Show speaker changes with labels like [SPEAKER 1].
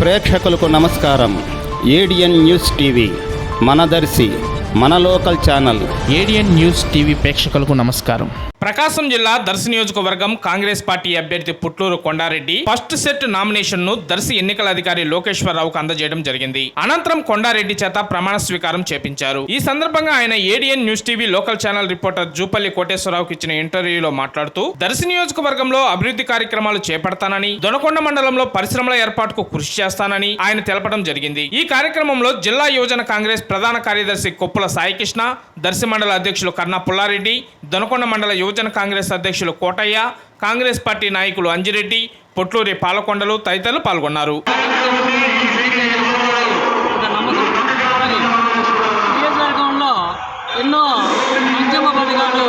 [SPEAKER 1] ప్రేక్షకులకు నమస్కారం. ADN news TV మనదర్శి మన లోకల్ ఛానల్.
[SPEAKER 2] ఏడియన్ న్యూస్ టీవీ ప్రేక్షకులకు నమస్కారం.
[SPEAKER 3] ప్రకాశం జిల్లా దర్శి నియోజకవర్గం కాంగ్రెస్ పార్టీ అభ్యర్థి పుట్లూరు కొండారెడ్డి ఫస్ట్ సెట్ నామినేషన్ను దర్శి ఎన్నికల అధికారి లోకేశ్వరరావుకు అందజేయడం జరిగింది. అనంతరం కొండారెడ్డి చేత ప్రమాణ స్వీకారం చేపించారు. ఈ సందర్భంగా ఆయన ADN news TV local channel reporter Jupalli కోటేశ్వరరావుకి ఇచ్చిన ఇంటర్వ్యూలో మాట్లాడుతూ దర్శి నియోజకవర్గంలో అభివృద్ధి కార్యక్రమాలు చేపడతానని దొనకొండ మండలంలో పరిశ్రమల ఏర్పాటుకు కృషి చేస్తానని ఆయన తెలపడం జరిగింది. ఈ కార్యక్రమంలో జిల్లా యువజన కాంగ్రెస్ ప్రధాన కార్యదర్శి కొప్పుల సాయికృష్ణ దర్శి మండల అధ్యక్షులు కన్నా పుల్లారెడ్డి దొనకొండ మండల యువజన కాంగ్రెస్ అధ్యక్షులు కోటయ్య కాంగ్రెస్ పార్టీ నాయకులు అంజిరెడ్డి పొట్లూరి పాలకొండలు తదితరులు పాల్గొన్నారు.
[SPEAKER 4] ఎన్నో సంక్షేమ పథకాలు